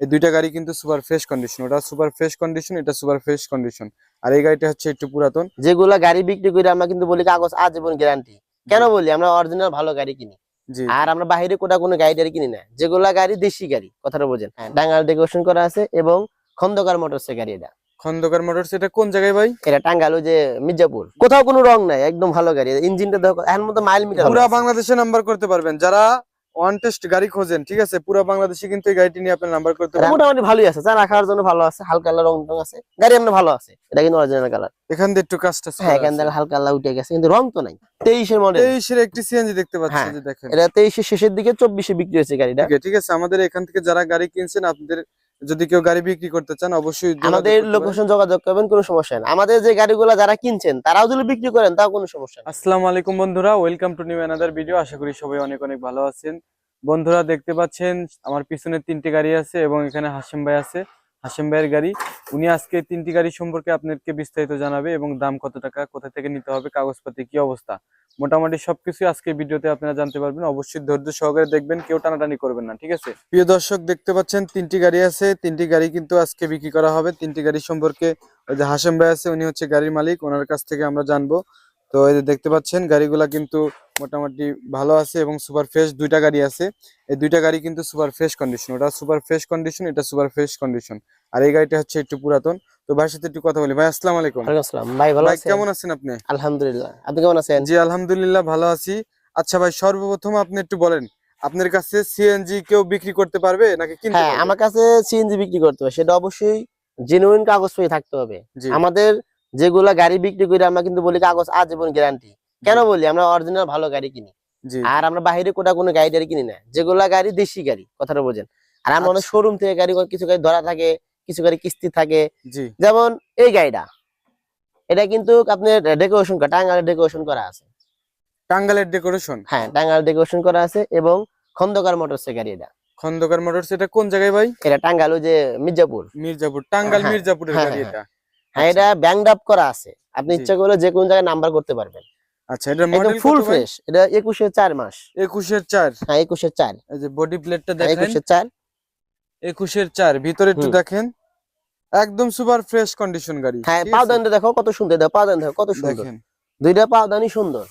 এই দুইটা গাড়ি কিন্তু সুপার ফ্রেশ কন্ডিশন ওটা সুপার ফ্রেশ কন্ডিশন এটা সুপার ফ্রেশ কন্ডিশন আর এই গাড়িটা হচ্ছে একটু পুরাতন। যেগুলা গাড়ি বিক্রি করে আমরা কিন্তু বলি কাগজ আজীবন গ্যারান্টি কেন বলি? আমরা অরিজিনাল ভালো গাড়ি কিনি। আর আমরা বাইরে কোটা কোনো গাড়ি টাড়ি কিনি না। যেগুলা গাড়ি দেশি গাড়ি কথাটা বোঝেন। হ্যাঁ, টাঙ্গাল ডেকোরেশন করা আছে এবং খন্দকার মোটরস গাড়ি এটা। খন্দকার মোটরস এটা কোন জায়গায় ভাই? এটা টাঙ্গাল ওই যে মির্জাপুর। কোথাও কোনো রং নাই একদম ভালো গাড়ি। ইঞ্জিনটা দেখো এখন মতো মাইল মিটার পুরা বাংলাদেশে নাম্বার করতে পারবেন। যারা ওয়ান টেস্ট গাড়ি খোঁজেন ঠিক আছে? পুরো বাংলাদেশে কিন্তু এই গাড়িটি নিয়ে আপনার নাম্বার করতে পারেন। মোটামুটি ভালোই আছে। যা রাখার জন্য ভালো আছে হালকা রং টং আছে। গাড়ি আপনার ভালো আছে। এটা কিন্তু অরিজিনাল কালার এখান দিয়ে একটু কাজটা হ্যাঁ এখান দিয়ে হালকা আল্লাহ উঠে গেছে কিন্তু রং তো নাই। 23 এর মডেল 23 এর একটি সিএনজি দেখতে পাচ্ছেন হ্যাঁ, যে দেখেন। এটা 23 এর শেষের দিকে 24 এ বিক্রি হয়েছে গাড়িটা। ঠিক আছে? আমাদের এখান থেকে যারা গাড়ি কিনছেন আপনাদের যদি কেউ গাড়ি বিক্রি করতে চান অবশ্যই আমাদের লোকেশন যোগাযোগ করবেন কোনো সমস্যা নেই। আমাদের যে গাড়িগুলো যারা কিনছেন তারাও যদি বিক্রি করেন তাও কোনো সমস্যা নেই। আসসালামু আলাইকুম বন্ধুরা welcome to new another video আশা করি সবাই অনেক অনেক ভালো আছেন। বন্ধুরা দেখতে পাচ্ছেন আমার পিছনে তিনটি গাড়ি আছে এবং এখানে হাসিম ভাই আছে। হাসিম ভাইয়ের গাড়ি উনি আজকে তিনটি গাড়ি সম্পর্কে আপনাদেরকে বিস্তারিত জানাবে এবং দাম কত টাকা কোথা থেকে নিতে হবে কাগজপাতি কি অবস্থা? মোটামুটি সবকিছু আজকে ভিডিওতে আপনারা জানতে পারবেন। অবশ্যই ধৈর্য সহকারে দেখবেন, কেউ টানাটানি করবেন না, ঠিক আছে? প্রিয় দর্শক, দেখতে পাচ্ছেন তিনটি গাড়ি আছে। তিনটি গাড়ি কিন্তু আজকে বিক্রি করা হবে। তিনটি গাড়ি সম্পর্কে ওই যে হাসেম ভাই আছে, উনি হচ্ছে গাড়ির মালিক। ওনার কাছ থেকে আমরা জানব। তো এই যে দেখতে পাচ্ছেন গাড়িগুলা কিন্তু মোটামুটি ভালো আছে এবং সুপার ফ্রেশ দুইটা গাড়ি আছে। এই দুইটা গাড়ি কিন্তু সুপার ফ্রেশ কন্ডিশন ওটা সুপার ফ্রেশ কন্ডিশন এটা সুপার ফ্রেশ কন্ডিশন আর এই গাড়িটা হচ্ছে একটু পুরাতন। তো ভাইয়ের সাথে একটু কথা বলি। ভাই আসসালামু আলাইকুম। আসসালাম। ভাই ভালো ভাই আছেন? কেমন আছেন আপনি? আলহামদুলিল্লাহ। আপনি কেমন আছেন? জি আলহামদুলিল্লাহ ভালো আছি। আচ্ছা ভাই সর্বপ্রথম আপনি একটু বলেন আপনার কাছে সিএনজি কেউ বিক্রি করতে পারবে নাকি কিনতে হ্যাঁ আমার কাছে সিএনজি বিক্রি করতে হবে। সেটা অবশ্যই জেনুইন কাগজ পেয়ে থাকতে হবে। আমাদের যেগুলা গাড়ি বিক্রি করে আমরা কিন্তু বলি কাগজ আজীবন গ্যারান্টি কেন বলি? আমরা অরিজিনাল ভালো গাড়ি কিনি। আর আমরা বাইরে কোটা কোনো গাড়ি টাড়ি কিনি না। যেগুলা গাড়ি দেশি গাড়ি কথাটা বোঝেন। আর আমরা অনেক আচ্ছা। শোরুম থেকে গাড়ি কিছু গাড়ি ধরা থাকে কিছু গাড়ি কিস্তি থাকে। যেমন এই গাড়িটা। এটা কিন্তু আপনি ডেকোরেশন করা টাঙ্গালের ডেকোরেশন করা আছে। টাঙ্গালের ডেকোরেশন হ্যাঁ টাঙ্গাল ডেকোরেশন করা আছে এবং খন্দকার মোটরস গাড়ি এটা। খন্দকার মোটরস এটা কোন জায়গায় ভাই? এটা টাঙ্গাল ওই যে মির্জাপুর। মির্জাপুর টাঙ্গাল হ্যাঁ, মির্জাপুরের হ্যাঁ, গাড়ি হ্যাঁ, এটা। হ্যাঁ এটা ব্যাংড আপ করা আছে। আপনি ইচ্ছা করলে যে কোনো জায়গায় নাম্বার করতে পারবেন। আচ্ছা এটা মডেল ফুল ফ্রেশ এটা একুশে চার মাস। একুশের চার? হ্যাঁ একুশে চার। এই যে বডি প্লেটটা হ্যাঁ, দেখেন। একুশে চার। একুশের চার ভিতরে একটু দেখেন। একদম সুপার ফ্রেশ কন্ডিশন গাড়ি। হ্যাঁ ঠিক দেখো কত সুন্দর দেখো পাওদান দেখো কত সুন্দর। দেখেন। দুইটা পাওদানি সুন্দর।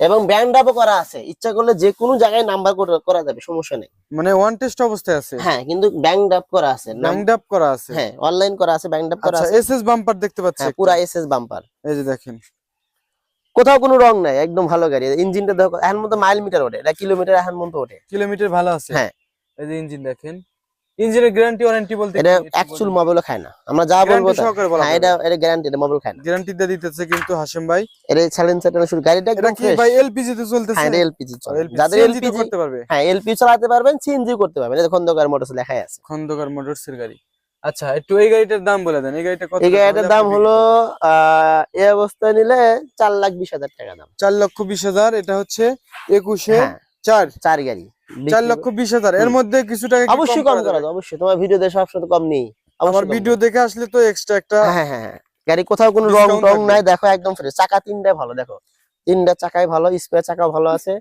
এবং ব্যান্ড আপও করা আছে। ইচ্ছা করলে যে কোনো জায়গায় নাম্বার করা যাবে সমস্যা নেই। মানে ওয়ান টেস্ট অবস্থায় আছে। হ্যাঁ কিন্তু ব্যাংড আপ করা আছে। ব্যাংড আপ করা আছে। হ্যাঁ অনলাইন করা আছে ব্যাংড আপ করা আচ্ছা আছে। এসএস বাম্পার দেখতে পাচ্ছি। পুরা এসএস বাম্পার এই যে দেখেন। কোথাও কোনো রং নাই একদম ভালো গাড়ি। ইঞ্জিনটা দেখো এখন মতো মাইল মিটার ওঠে এটা কিলোমিটার এখন মতো ওঠে। কিলোমিটার ভালো আছে। হ্যাঁ। এই যে ইঞ্জিন দেখেন। ইঞ্জিনের গ্যারান্টি ওয়ারেন্টি বলতে এটা অ্যাকচুয়াল মোবাইলও খায় না। আমরা যা বলব হ্যাঁ এটা এটা গ্যারান্টি এটা মোবাইল খায় না। গ্যারান্টি দিয়ে দিতেছে কিন্তু হাসিম ভাই। এটা সাইলেন্সার শুরু। গাড়িটা এটা কি ভাই এলপিজি তে চলতেছে? হ্যাঁ এলপিজি চলে। যাদের এলপিজি করতে পারবে? হ্যাঁ এলপি চালাতে পারবেন সিএনজি করতে পারবেন। এটা খন্দকার মোটরস লেখাই আছে। খন্দকার মোটরস এর গাড়ি। আচ্ছা একটু এই গাড়িটার দাম বলে দেন। এই গাড়িটা কত এই গাড়িটার দাম হলো এই অবস্থায় নিলে চার লাখ বিশ হাজার টাকা দাম। চার লক্ষ বিশ হাজার এটা হচ্ছে একুশে হ্যাঁ। চার। চার গাড়ি। চার লক্ষ বিশ হাজার। এর মধ্যে কিছু টাকা অবশ্যই কম করা অবশ্যই। তোমার ভিডিও দেখে সবসময় কম নেই। আমার ভিডিও দেখে আসলে তো এক্সট্রা একটা হ্যাঁ হ্যাঁ হ্যাঁ গাড়ি কোথাও কোনো রং টং নাই দেখো একদম ফ্রেশ চাকা তিনটাই ভালো দেখো। তিনটা চাকাই ভালো স্পেয়ার চাকা ভালো আছে।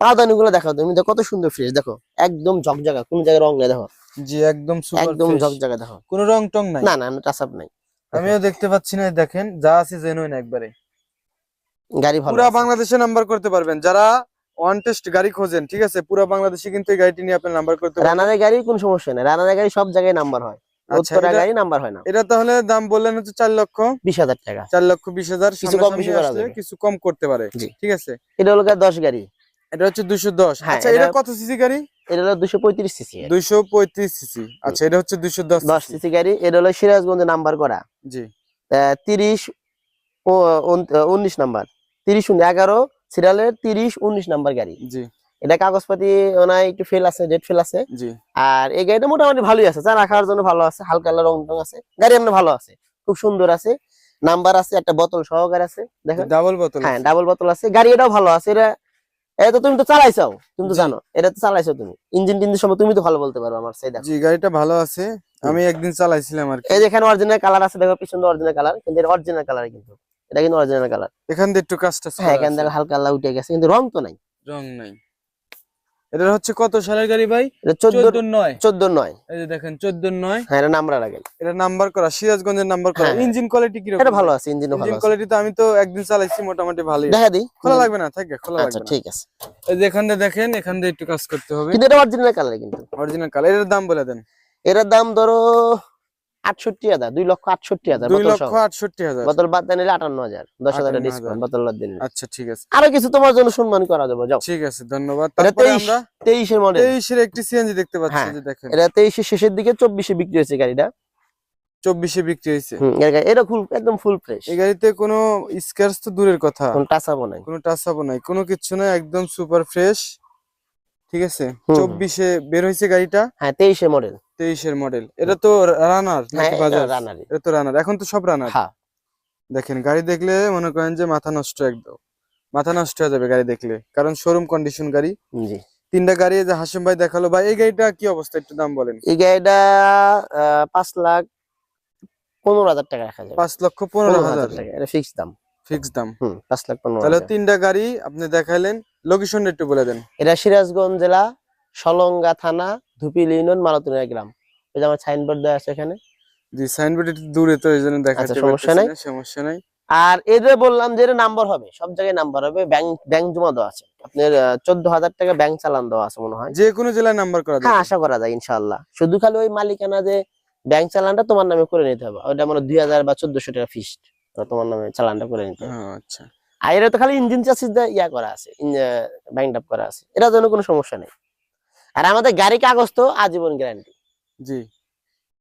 পাদানি গুলো দেখো তুমি দেখো কত সুন্দর ফ্রেশ দেখো। একদম ঝকঝকা কোন জায়গায় রং নাই দেখো। জি একদম সুপার একদম ঝকঝকা দেখো। কোনো রং টং নাই? না না টাচ আপ নাই। আমিও দেখতে পাচ্ছি না দেখেন যা আছে জেনুইন একবারে। গাড়ি ভালো পুরা। বাংলাদেশে নাম্বার করতে পারবেন। যারা ওয়ান টেস্ট গাড়ি খোঁজেন ঠিক আছে? পুরা বাংলাদেশে কিন্তু এই গাড়িটি নিয়ে আপনি নাম্বার করতে রানারের গাড়ি কোনো সমস্যা নেই। রানারের গাড়ি সব জায়গায় নাম্বার হয়। আচ্ছা গাড়ি নাম্বার হয় না। এটা তাহলে দাম বললেন হচ্ছে চার লক্ষ। বিশ হাজার টাকা। চার লক্ষ বিশ হাজার কিছু কম বেশি করা আসলে যাবে। কিছু কম করতে পারে ঠিক আছে? এটা হলো দশ গাড়ি। এটা হচ্ছে দশ হ্যাঁ, আচ্ছা এটা কত সিসি গাড়ি? এটা হলো দুশো পঁয়ত্রিশ সিসি পঁয়ত্রিশ সিসি। আচ্ছা এটা হচ্ছে দশ দশ সিসি। গাড়ি। এটা হলো সিরাজগঞ্জে নাম্বার করা। জি। তিরিশ উনিশ নাম্বার তিরিশ এগারো সিরিয়ালের তিরিশ উনিশ নাম্বার গাড়ি। জি। এটা কাগজপাতি ওনার একটু ফেল আছে ডেট ফেল আছে। জি। আর এই গাড়িটা মোটামুটি ভালোই আছে চা রাখার জন্য ভালো আছে হালকা রং টং আছে। গাড়ি এমনি ভালো আছে খুব সুন্দর আছে। নাম্বার আছে একটা বোতল সহকারে আছে দেখেন। ডাবল বোতল হ্যাঁ ডাবল বোতল আছে। গাড়ি এটাও ভালো আছে এটা এটা তুমি তো চালাইছো তুমি তো জানো এটা তো চালাইছো তুমি। ইঞ্জিন টিঞ্জিন সময় তুমি তো ভালো বলতে পারো আমার সেই দেখো। জি গাড়িটা ভালো আছে। আমি একদিন চালাইছিলাম আর কি। এই যে এখানে অরিজিনাল কালার আছে দেখো পিছনে অরিজিনাল কালার কিন্তু অরিজিনাল কালার কিন্তু এটা কিন্তু অরিজিনাল কালার এখান দিয়ে একটু কাজটা হ্যাঁ এখান থেকে হালকা হালকা উঠে গেছে কিন্তু রং তো নাই। রং নাই। এটা হচ্ছে কত সালের গাড়ি ভাই? এটা চোদ্দ নয়। চোদ্দ নয়। এই যে দেখেন চোদ্দ নয়। হ্যাঁ এটা নাম্বার লাগে এটা নাম্বার করা সিরাজগঞ্জের নাম্বার করা। ইঞ্জিন কোয়ালিটি কীরকম? এটা ভালো আছে ইঞ্জিনও ভালো ইঞ্জিন আছে। কোয়ালিটি তো আমি তো একদিন চালাইছি মোটামুটি ভালোই দেখা দিই। খোলা লাগবে না থাকে খোলা আচ্ছা লাগবে না। ঠিক আছে। এই যে এখান দিয়ে দেখেন এখান দিয়ে একটু কাজ করতে হবে। কিন্তু এটা অরিজিনাল কালার কিন্তু। অরিজিনাল কালারের দাম বলে দেন। এটার দাম ধরো আটষট্টি হাজার দুই লক্ষ আটষট্টি হাজার দুই বোতল লক্ষ আটষট্টি হাজার। বোতল বাদ নিলে আটান্ন হাজার দশ হাজার 58,000 ডিসকাউন্ট বোতল বাদ আচ্ছা ঠিক আছে। আরও কিছু তোমার জন্য সম্মান করা যাবে যাও। ঠিক আছে ধন্যবাদ। এটা তারপরে 23 তেইশের মডেল তেইশের একটি সিএনজি দেখতে পাচ্ছি হ্যাঁ। দেখেন। এটা তেইশের শেষের দিকে চব্বিশে বিক্রি হয়েছে গাড়িটা। চব্বিশে বিক্রি হয়েছে। হুম, এটা ফুল একদম ফুল ফ্রেশ এই গাড়িতে কোনো স্ক্র্যাচ তো দূরের কথা। কোন টাচাবো নাই। কোনো নাই কিচ্ছু নাই একদম সুপার ফ্রেশ ঠিক আছে? চব্বিশে বের হয়েছে গাড়িটা। হ্যাঁ তেইশে মডেল তেইশের মডেল এটা তো রানার হ্যাঁ রানারি এটা তো রানার এখন তো সব রানার হ্যাঁ। দেখেন গাড়ি দেখলে মনে করেন যে মাথা নষ্ট একদম। মাথা নষ্ট হয়ে যাবে গাড়ি দেখলে। কারণ শোরুম কন্ডিশন গাড়ি। জি। তিনটা গাড়ি যে হাসিম ভাই দেখাল ভাই এই গাড়িটা কি অবস্থা? একটু দাম বলেন। এই গাড়িটা পাঁচ লাখ পনেরো হাজার টাকা রাখা যাবে। পাঁচ লক্ষ পনেরো হাজার টাকা এটা ফিক্স দাম। ফিক্স দাম। হুম পাঁচ লাখ পনেরো তাহলে তিনটা গাড়ি আপনি দেখাইলেন লোকেশন একটু বলে দেন। এটা সিরাজগঞ্জ জেলা সলঙ্গা থানা ধুপিল ইউনিয়ন মালতুনিয়া গ্রাম এই যে আমার সাইনবোর্ড দেওয়া আছে এখানে। জি সাইনবোর্ড একটু দূরে তো এই জন্য দেখাতে আচ্ছা, সমস্যা নাই। সমস্যা নাই। আর এদের বললাম যে নাম্বার হবে সব জায়গায় নাম্বার হবে ব্যাংক ব্যাংক জমা দেওয়া আছে। আপনার চোদ্দ হাজার টাকা ব্যাংক চালান দেওয়া আছে মনে হয়। যে কোনো জেলায় নাম্বার করা হ্যাঁ আশা করা যায় ইনশাল্লাহ শুধু খালি ওই মালিকানা যে ব্যাংক চালানটা তোমার নামে করে নিতে হবে। ওটা মানে দুই হাজার বা চোদ্দশো টাকা ফিস্ট তোমার নামে চালানটা করে নিতে হবে। আচ্ছা। আর এটা তো খালি ইঞ্জিন চাষিস ইয়া করা আছে ব্যাংক আপ করা আছে। এটার জন্য কোনো সমস্যা নেই। আর আমাদের গাড়ি কাগজ তো আজীবন গ্যারান্টি জি।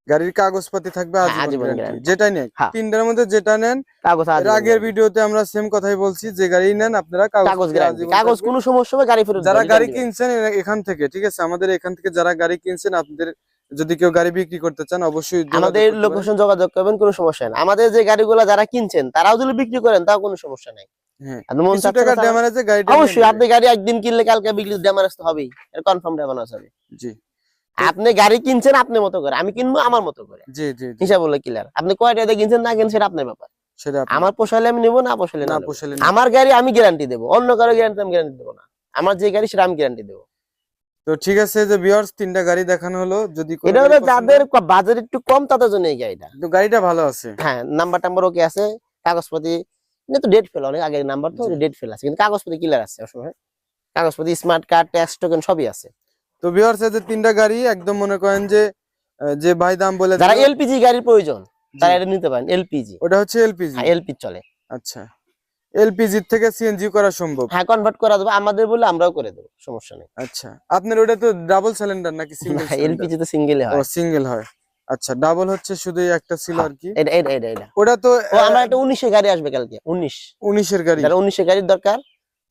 গাড়ির কাগজপাতি থাকবে হ্যাঁ, আজীবন guarantee। যেটাই নেন হ্যাঁ। তিনটার মধ্যে যেটা নেন কাগজ আগের ভিডিওতে আমরা সেম কথাই বলছি যে গাড়ি নেন আপনারা কাগজ গ্যারান্টি কাগজ কোনো সমস্যা হবে গাড়ি ফেরত যারা গাড়ি কিনছেন এখান থেকে ঠিক আছে? আমাদের এখান থেকে যারা গাড়ি কিনছেন আপনাদের যদি কেউ গাড়ি বিক্রি করতে চান অবশ্যই আমাদের লোকেশন যোগাযোগ করবেন কোনো সমস্যা নেই। আমাদের যে গাড়িগুলো যারা কিনছেন তারাও যদি বিক্রি করেন তাও কোনো সমস্যা নেই। হ্যাঁ। আপনি অবশ্যই আপনি গাড়ি একদিন কিনলে কালকে বিক্রি ড্যামারেজ তো হবেই। কনফার্ম ড্যামারেজ হবে জি। আপনি গাড়ি কিনছেন আপনার মতো করে আমি কিনবো আমার মতো করে। জি জি জি, হিসাব হলো ক্লিয়ার আপনি কিনছেন না কিনছেন সেটা আপনার ব্যাপার। আমার পোষাইলে আমি নেব না পোষাইলে না পোষালে আমার গাড়ি আমি গ্যারান্টি দেবো। অন্য কারও গ্যারান্টি আমি গ্যারান্টি দেবো না। আমার যে গাড়ি সেটা আমি গ্যারান্টি দেবো। তো ঠিক আছে যে ভিউয়ার্স তিনটা গাড়ি দেখানো হলো। যদি এটা হলো যাদের বাজার একটু কম তাদের জন্য এই গাড়িটা। তো গাড়িটা ভালো আছে। হ্যাঁ নাম্বার টাম্বার ওকে আছে। কাগজপাতি এটা তো ডেট ফেল অনেক আগের নাম্বার তো ডেট ফেল আছে। কিন্তু কাগজপাতি ক্লিয়ার আছে সময় কাগজপাতি স্মার্ট কার্ড ট্যাক্স টোকেন সবই আছে। তো ভিউয়ার্স যে তিনটা গাড়ি একদম মনে করেন যে যে ভাই দাম বলে যারা এলপিজি গাড়ির প্রয়োজন তারা এটা নিতে পারেন এলপিজি ওটা হচ্ছে এলপিজি হ্যাঁ এলপি চলে। আচ্ছা। এলপিজি থেকে সিএনজি করা সম্ভব? হ্যাঁ কনভার্ট করা দেবো আমাদের বলে আমরাও করে দেবো সমস্যা নেই। আচ্ছা। আপনার ওটা তো ডাবল সিলিন্ডার নাকি সিঙ্গেল এলপিজি তো সিঙ্গেলে ও হয় সিঙ্গেল হয়। আচ্ছা ডাবল হচ্ছে শুধু একটা ছিল হ্যাঁ, আর কি এটা এটা এটা এটা। ওটা তো আমার একটা উনিশে গাড়ি আসবে কালকে উনিশ। উনিশের গাড়ি? যারা উনিশে গাড়ির দরকার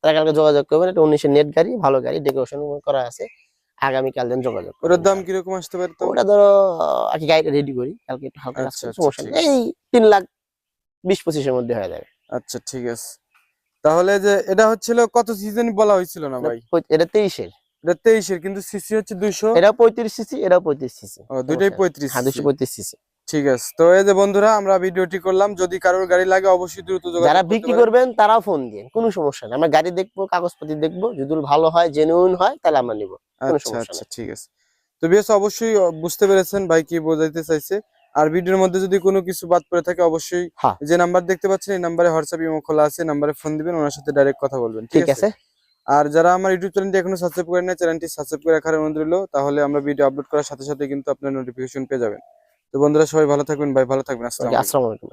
তারা কালকে যোগাযোগ করবেন এটা উনিশের নেট গাড়ি ভালো গাড়ি ডেকোরেশন করা আছে দিন যোগাযোগ। ওটার দাম আসতে পারে তো ওটা ধরো আর কি গাড়িটা রেডি করি কালকে একটু হালকা আচ্ছা, আচ্ছা, সমস্যা এই তিন লাখ বিশ পঁচিশের মধ্যে হয়ে যাবে। আচ্ছা ঠিক আছে। তাহলে যে এটা হচ্ছিল কত সিজন বলা হয়েছিল না ভাই? এটা তেইশের এটা তেইশের কিন্তু সিসি হচ্ছে দুইশো। এটা পঁয়ত্রিশ সিসি এটা পঁয়ত্রিশ সিসি। ও দুইটাই পঁয়ত্রিশ হ্যাঁ দুশো পঁয়ত্রিশ সিসি। ঠিক আছে। তো এই যে বন্ধুরা আমরা ভিডিওটি করলাম। যদি কারোর গাড়ি লাগে অবশ্যই দ্রুত যোগাযোগ যারা বিক্রি করবেন তারাও ফোন দিয়ে কোনো সমস্যা নেই। আমরা গাড়ি দেখব কাগজপাতি দেখব। যদি ভালো হয় জেনুইন হয় তাহলে আমরা নিবো। আচ্ছা আচ্ছা ঠিক আছে। তো বেশ অবশ্যই বুঝতে পেরেছেন ভাই কি বোঝাইতে চাইছে। আর ভিডিওর মধ্যে যদি কোনো কিছু বাদ পড়ে থাকে অবশ্যই হ্যাঁ। যে নাম্বার দেখতে পাচ্ছেন এই নাম্বারে হোয়াটসঅ্যাপ ইমো খোলা আছে নাম্বারে ফোন দিবেন ওনার সাথে ডাইরেক্ট কথা বলবেন। ঠিক আছে। আর যারা আমার ইউটিউব চ্যানেলটি এখনও সাবস্ক্রাইব করেন না চ্যানেলটি সাবস্ক্রাইব করে রাখার অনুরোধ রইল তাহলে আমরা ভিডিও আপলোড করার সাথে সাথে কিন্তু আপনার নোটিফিকেশন পেয়ে যাবেন। তো বন্ধুরা সবাই ভালো থাকবেন ভাই ভালো থাকবেন আসসালামু আলাইকুম।